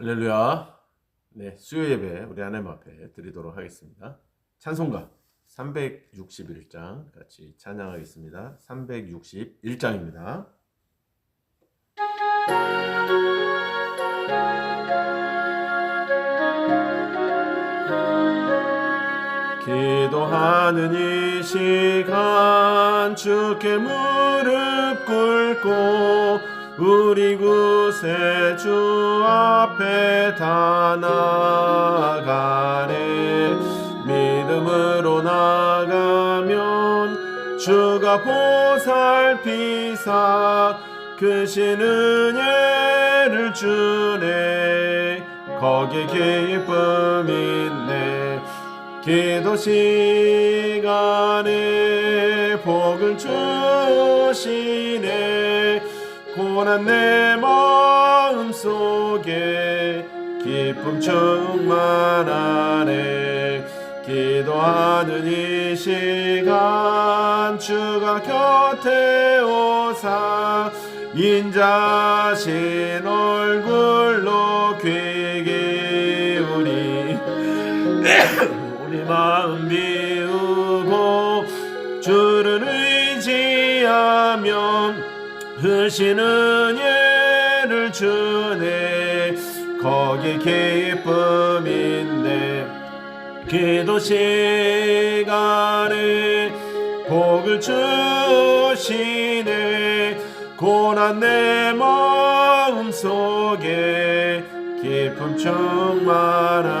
할렐루야. 네, 수요 예배 우리 하나님 앞에 드리도록 하겠습니다. 찬송가 361장 같이 찬양하겠습니다. 361장입니다. 기도하는 이 시간 주께 무릎 꿇고 우리 구세 주 앞에 다 나가네. 믿음으로 나가면 주가 보살피사 크신 은혜를 주네. 거기 기쁨 있네. 기도 시간에 복을 주시네 고난 내 마음 속에 기쁨 충만하네 기도하는 이 시간 주가 곁에 오사 인자신 얼굴로 귀 기울이 우리 마음 비우고 주를 의지하면 흐신 은혜를 주네. 거기 기쁨인데 기도 시간에 복을 주시네. 고난 내 마음 속에 기쁨 충만하네.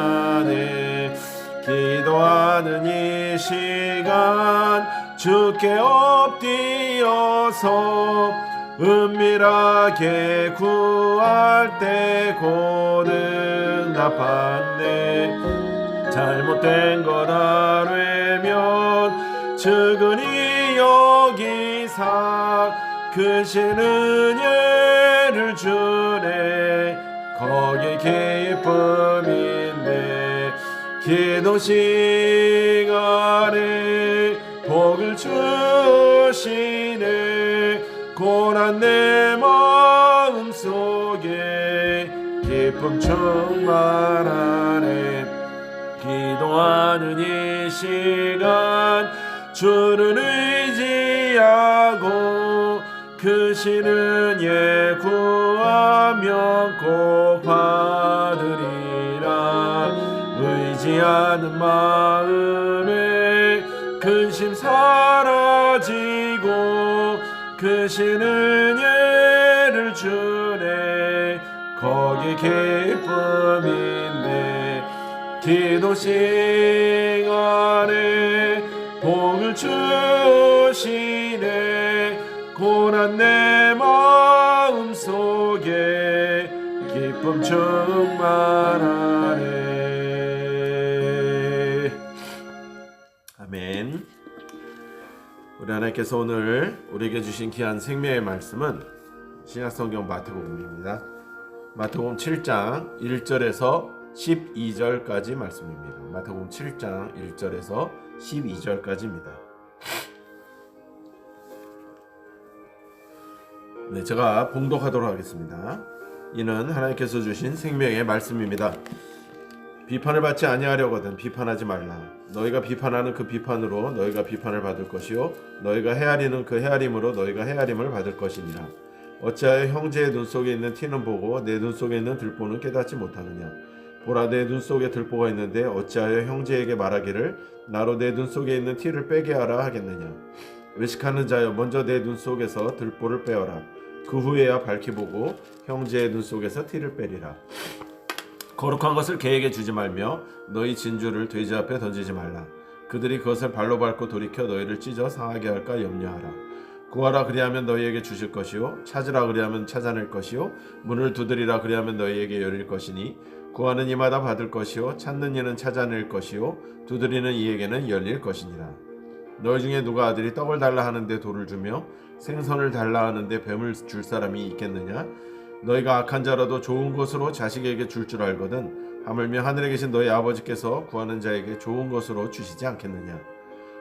기도하는 이 시간 주께 엎드려서 은밀하게 구할 때 고는 나팠네. 잘못된 것 알면 측은히 여기사 크신 은혜를 주네. 거기 기쁨인데 기도 시간에 복을 주시네 고난 내 마음 속에 기쁨 충만하네 기도하는 이 시간 주를 의지하고 크신 은혜 구하면 꼭 받으리라 의지하는 마음에 근심 사라지고 크신 은혜를 주네. 거기 기쁨인데 기도 시간에 복을 주시네. 고난 내 마음 속에 기쁨 충만하네 우리 하나님께서 오늘 우리에게 주신 귀한 생명의 말씀은 신약성경 마태복음입니다 마태복음 7장 1절에서 12절까지 말씀입니다. 마태복음 7장 1절에서 12절까지입니다. 네, 제가 봉독하도록 하겠습니다. 이는 하나님께서 주신 생명의 말씀입니다. 비판을 받지 아니하려거든 비판하지 말라. 너희가 비판하는 그 비판으로 너희가 비판을 받을 것이요 너희가 헤아리는 그 헤아림으로 너희가 헤아림을 받을 것이니라. 어찌하여 형제의 눈 속에 있는 티는 보고 내 눈 속에 있는 들보는 깨닫지 못하느냐? 보라 내 눈 속에 들보가 있는데 어찌하여 형제에게 말하기를 나로 내 눈 속에 있는 티를 빼게 하라 하겠느냐? 외식하는 자여 먼저 내 눈 속에서 들보를 빼어라. 그 후에야 밝히 보고 형제의 눈 속에서 티를 빼리라. 거룩한 것을 개에게 주지 말며 너희 진주를 돼지 앞에 던지지 말라. 그들이 그것을 발로 밟고 돌이켜 너희를 찢어 상하게 할까 염려하라. 구하라 그리하면 너희에게 주실 것이요 찾으라 그리하면 찾아낼 것이요 문을 두드리라 그리하면 너희에게 열릴 것이니 구하는 이마다 받을 것이요 찾는 이는 찾아낼 것이요 두드리는 이에게는 열릴 것이니라 너희 중에 누가 아들이 떡을 달라 하는데 돌을 주며 생선을 달라 하는데 뱀을 줄 사람이 있겠느냐 너희가 악한 자라도 좋은 것으로 자식에게 줄줄 알거든 하물며 하늘에 계신 너희 아버지께서 구하는 자에게 좋은 것으로 주시지 않겠느냐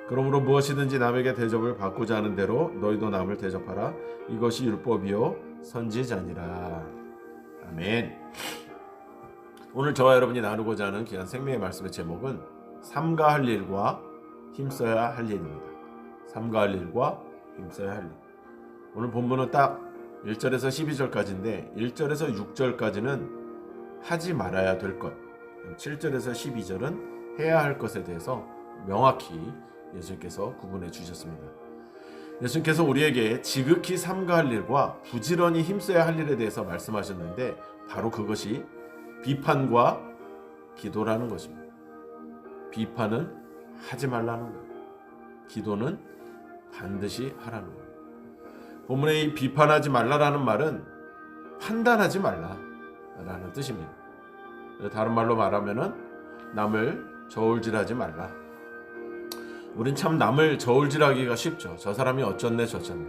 그러므로 무엇이든지 남에게 대접을 받고자 하는 대로 너희도 남을 대접하라. 이것이 율법이요 선지자니라. 아멘. 오늘 저와 여러분이 나누고자 하는 귀한 생명의 말씀의 제목은 삼가 할 일과 힘써야 할 일입니다. 삼가 할 일과 힘써야 할 일. 오늘 본문은 딱 1절에서 12절까지인데 1절에서 6절까지는 하지 말아야 될 것. 7절에서 12절은 해야 할 것에 대해서 명확히 예수님께서 구분해 주셨습니다. 예수님께서 우리에게 지극히 삼가할 일과 부지런히 힘써야 할 일에 대해서 말씀하셨는데 바로 그것이 비판과 기도라는 것입니다. 비판은 하지 말라는 거예요. 기도는 반드시 하라는 거예요. 본문의 이 비판하지 말라라는 말은 판단하지 말라라는 뜻입니다. 다른 말로 말하면은 남을 저울질하지 말라. 우린 참 남을 저울질하기가 쉽죠. 저 사람이 어쩌네 저쩌네.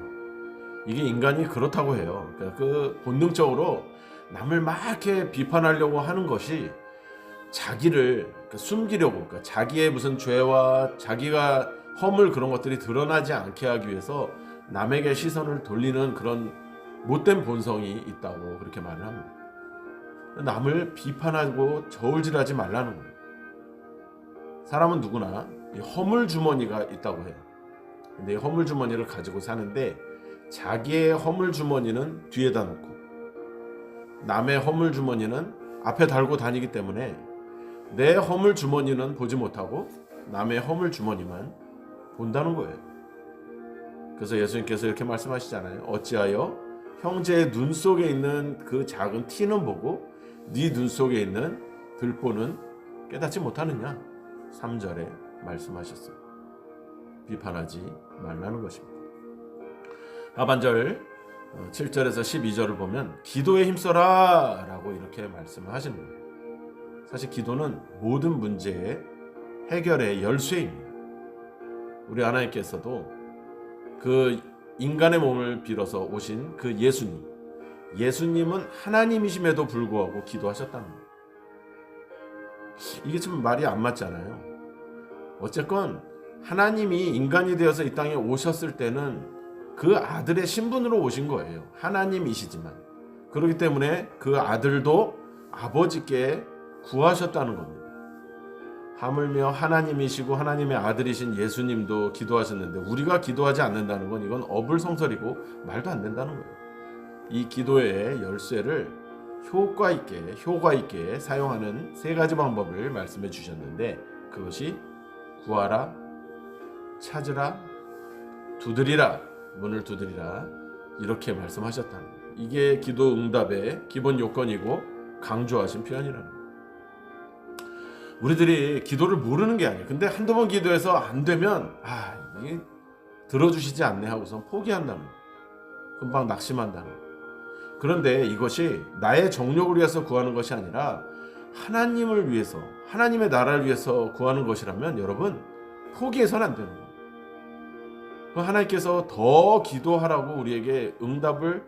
이게 인간이 그렇다고 해요. 그러니까 그 본능적으로 남을 막 이렇게 비판하려고 하는 것이 자기를 그러니까 숨기려고, 그러니까 자기의 무슨 죄와 자기가 허물 그런 것들이 드러나지 않게 하기 위해서 남에게 시선을 돌리는 그런 못된 본성이 있다고 그렇게 말을 합니다. 남을 비판하고 저울질하지 말라는 거예요. 사람은 누구나 이 허물 주머니가 있다고 해요. 근데 이 허물 주머니를 가지고 사는데 자기의 허물 주머니는 뒤에다 놓고 남의 허물 주머니는 앞에 달고 다니기 때문에 내 허물 주머니는 보지 못하고 남의 허물 주머니만 본다는 거예요. 그래서 예수님께서 이렇게 말씀하시잖아요. 어찌하여 형제의 눈 속에 있는 그 작은 티는 보고 네 눈 속에 있는 들보는 깨닫지 못하느냐? 3절에 말씀하셨어요. 비판하지 말라는 것입니다. 하반절 7절에서 12절을 보면 기도에 힘써라 라고 이렇게 말씀을 하시는 거예요. 사실 기도는 모든 문제의 해결의 열쇠입니다. 우리 하나님께서도 그 인간의 몸을 빌어서 오신 그 예수님, 예수님은 하나님이심에도 불구하고 기도하셨다는 거예요. 이게 좀 말이 안 맞잖아요. 어쨌건 하나님이 인간이 되어서 이 땅에 오셨을 때는 그 아들의 신분으로 오신 거예요. 하나님이시지만. 그렇기 때문에 그 아들도 아버지께 구하셨다는 겁니다. 하물며 하나님이시고 하나님의 아들이신 예수님도 기도하셨는데 우리가 기도하지 않는다는 건 이건 어불성설이고 말도 안 된다는 거예요. 이 기도의 열쇠를 효과 있게 효과 있게 사용하는 세 가지 방법을 말씀해 주셨는데 그것이 구하라 찾으라 두드리라 문을 두드리라 이렇게 말씀하셨다는 거예요. 이게 기도 응답의 기본 요건이고 강조하신 표현이라는 거예요. 우리들이 기도를 모르는 게 아니에요. 근데 한두 번 기도해서 안 되면 아 이게 들어주시지 않네 하고서 포기한다는. 금방 낙심한다는. 그런데 이것이 나의 정욕을 위해서 구하는 것이 아니라 하나님을 위해서 하나님의 나라를 위해서 구하는 것이라면 여러분 포기해서는 안 되는 거예요. 그 하나님께서 더 기도하라고 우리에게 응답을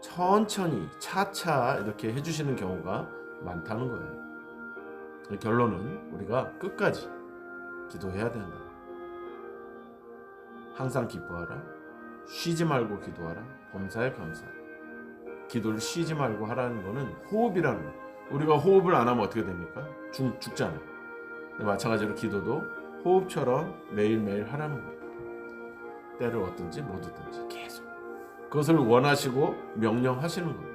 천천히 차차 이렇게 해주시는 경우가 많다는 거예요. 결론은 우리가 끝까지 기도해야 된다. 항상 기뻐하라. 쉬지 말고 기도하라. 범사에 감사. 기도를 쉬지 말고 하라는 거는 호흡이라는 거. 우리가 호흡을 안 하면 어떻게 됩니까? 죽, 죽잖아요. 마찬가지로 기도도 호흡처럼 매일매일 하라는 거예요. 때를 얻든지 못 얻든지 계속. 그것을 원하시고 명령하시는 거예요.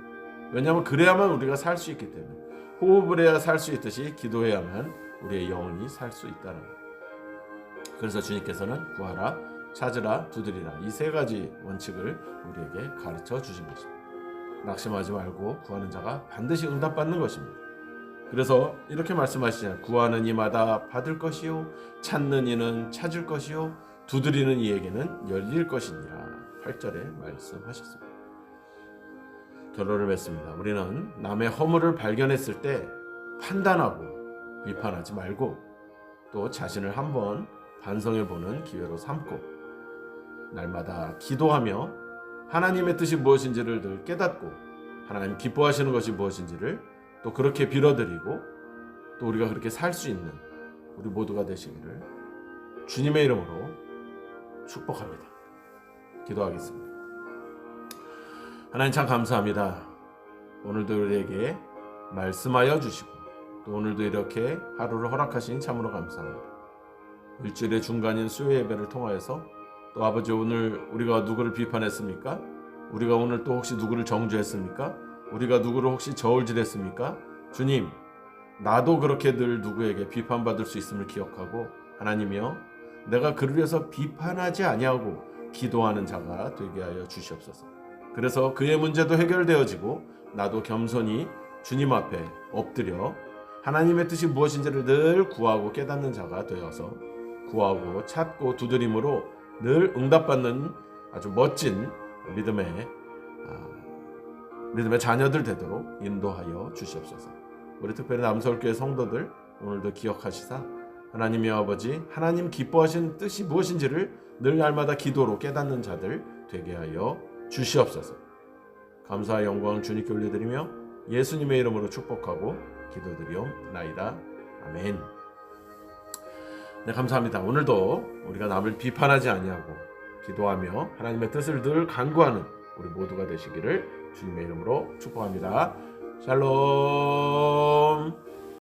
왜냐하면 그래야만 우리가 살 수 있기 때문에. 호흡을 해야 살 수 있듯이 기도해야만 우리의 영혼이 살 수 있다는. 그래서 주님께서는 구하라, 찾으라, 두드리라 이 세 가지 원칙을 우리에게 가르쳐 주신 것입니다. 낙심하지 말고 구하는 자가 반드시 응답받는 것입니다. 그래서 이렇게 말씀하시잖아요. 구하는 이마다 받을 것이요, 찾는 이는 찾을 것이요, 두드리는 이에게는 열릴 것이니라. 8절에 말씀하셨습니다. 결론을 맺습니다. 우리는 남의 허물을 발견했을 때 판단하고 비판하지 말고 또 자신을 한번 반성해 보는 기회로 삼고 날마다 기도하며 하나님의 뜻이 무엇인지를 늘 깨닫고 하나님 기뻐하시는 것이 무엇인지를 또 그렇게 빌어드리고 또 우리가 그렇게 살 수 있는 우리 모두가 되시기를 주님의 이름으로 축복합니다. 기도하겠습니다. 하나님 참 감사합니다. 오늘도 우리에게 말씀하여 주시고 또 오늘도 이렇게 하루를 허락하시니 참으로 감사합니다. 일주일의 중간인 수요 예배를 통하여서 또 아버지 오늘 우리가 누구를 비판했습니까? 우리가 오늘 또 혹시 누구를 정죄했습니까? 우리가 누구를 혹시 저울질했습니까? 주님, 나도 그렇게 늘 누구에게 비판받을 수 있음을 기억하고 하나님이여 내가 그를 위해서 비판하지 아니하고 기도하는 자가 되게 하여 주시옵소서. 그래서 그의 문제도 해결되어지고 나도 겸손히 주님 앞에 엎드려 하나님의 뜻이 무엇인지를 늘 구하고 깨닫는 자가 되어서 구하고 찾고 두드림으로 늘 응답받는 아주 멋진 믿음의 아, 믿음의 자녀들 되도록 인도하여 주시옵소서. 우리 특별히 남서울교회 성도들 오늘도 기억하시사 하나님의 아버지 하나님 기뻐하시는 뜻이 무엇인지를 늘 날마다 기도로 깨닫는 자들 되게 하여 주시옵소서. 감사와 영광 주님께 올려드리며 예수님의 이름으로 축복하고 기도드리옵나이다. 아멘. 네 감사합니다. 오늘도 우리가 남을 비판하지 아니하고 기도하며 하나님의 뜻을 늘 간구하는 우리 모두가 되시기를 주님의 이름으로 축복합니다. 샬롬.